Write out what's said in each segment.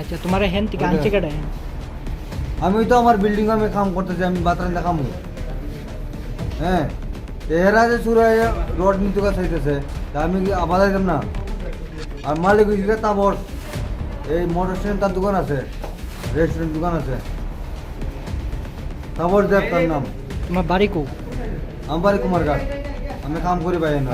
আচ্ছা তোমার হেন থেকে আনছে কেডা আমি তো আমার বিল্ডিং আমি কাম করতেছি আমি বাতান দেখামু। হ্যাঁ? এরা যে সুরাই রড নিতে কাছে হইতেছে তা আমি কি আবার যাইতাম না? আর মালিক হইছে তাবর। এই মোটর স্ট্যান্ড তার দোকান আছে রেস্টুরেন্ট দোকান আছে। তাবর দেব তার নাম। তোমার বাড়ি কো? আমার বাড়ি কুমারঘাট। আমি কাম করি বাইরে না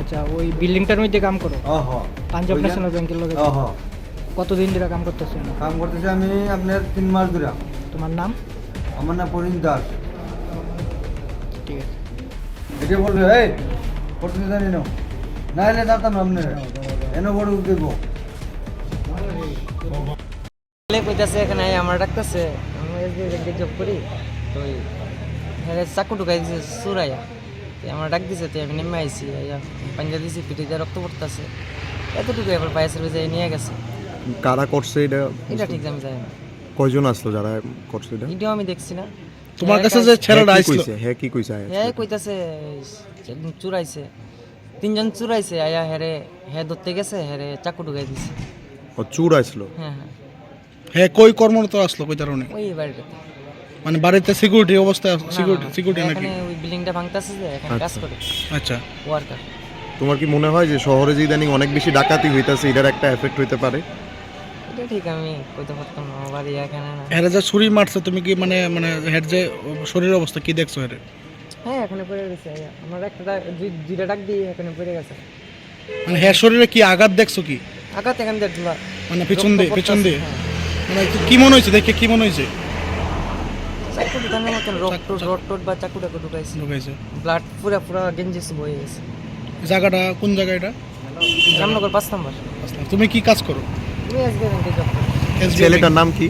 আচ্ছা ওই বিল্ডিংটার মধ্যে কাম করো? অহ। পাঞ্জাব ন্যাশনাল ব্যাংকের লগে অহ। কতদিন ধরে কাম করতেছো কাম করতেছি আমি আপনার তিন মাস ধরে। তোমার নাম? আমার নাম পরিণ দাস। ঠিক আছে। এটা বলবে এই করতে জানি না। না এলে দাঁড়াতাম না আপনি এনে বড় দেবো ছেলে কইতাছে এখানে আমার ডাকতেছে। আমি জব করি। তো হ্যাঁ চাকু ঢুকাই দিছে সুরাইয়া তো আমার ডাক দিছে তো আমি নেমে আইয়া পাঞ্জা দিছি পিঠিতে রক্ত পড়তেছে। এতটুকু এবার পায়ে সার্ভিস নিয়ে গেছে। কারা করছে এটা এটা ঠিক আমি জানি না। কয়জন আসলো যারা করছে এটা? এটাও আমি দেখছি না। তোমার কাছে যে ছেলেটা হ্যাঁ, আইছিল কইছে? হ্যাঁ কি কইছে হ্যাঁ কইতাছে চুরাইছে। তিনজন চুরাইছে আয়া হেরে হ্যাঁ ধরতে গেছে হেরে চাকু ঢুকাই দিছে। ও চুর হ্যাঁ হ্যাঁ। হ্যাঁ কই কর্মরত আসলো কই কারণে ওই বাড়িটাতে। মানে বাড়িতে সিকিউরিটি অবস্থা সিকিউরিটি সিকিউরিটি নাকি? ওই বিল্ডিংটা ভাঙতাছে যে এখানে কাজ আচ্ছা। করে। আচ্ছা। ওয়ার্কার তোমার কি মনে হয় যে শহরে যে ইদানিং অনেক বেশি ডাকাতি হইতাছে এটার একটা এফেক্ট হইতে পারে? এটা ঠিক আমি কইতে পারতাম না বাড়ি এখানে না। যে ছুরি মারছে তুমি কি মানে মানে হেড যে শরীরের অবস্থা কি দেখছ হেরে হ্যাঁ এখানে পড়ে গেছে আমার একটা দুইটা ডাক দিয়ে এখানে পড়ে গেছে। মানে হের শরীরে কি আঘাত দেখছ কি? আঘাত এখান দিয়ে মানে পিছন দিয়ে পিছন দিয়ে? পড়তাছে, মানে কি মনে হয়েছে? দেখে কি মনে হয়েছে? চাকু ঢুকানোর মতন রক্ত রড টড বা চাকু টাকু ঢুকাইছে। ঢুকাইছে। ব্লাড পুরা পুরা গেঞ্জি বয়ে গেছে। জায়গাটা কোন জায়গা এটা? রামনগর পাঁচ নম্বর। তুমি কি কাজ করো? ছেলেটার নাম কি।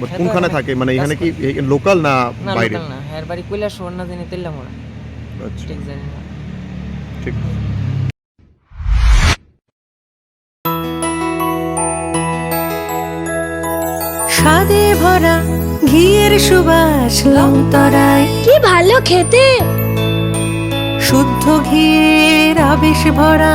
বাট হ্যাঁ কোনখানে থাকে? মানে এখানে কি লোকাল না বাইরে? না হ্যার বাড়ি না ওরা আচ্ছা। ঠিক জানি না। ঠিক। স্বাদে ভরা ঘিয়ের সুবাস লংতরায়। কি ভালো খেতে। শুদ্ধ ঘিয়ের আবেশ ভরা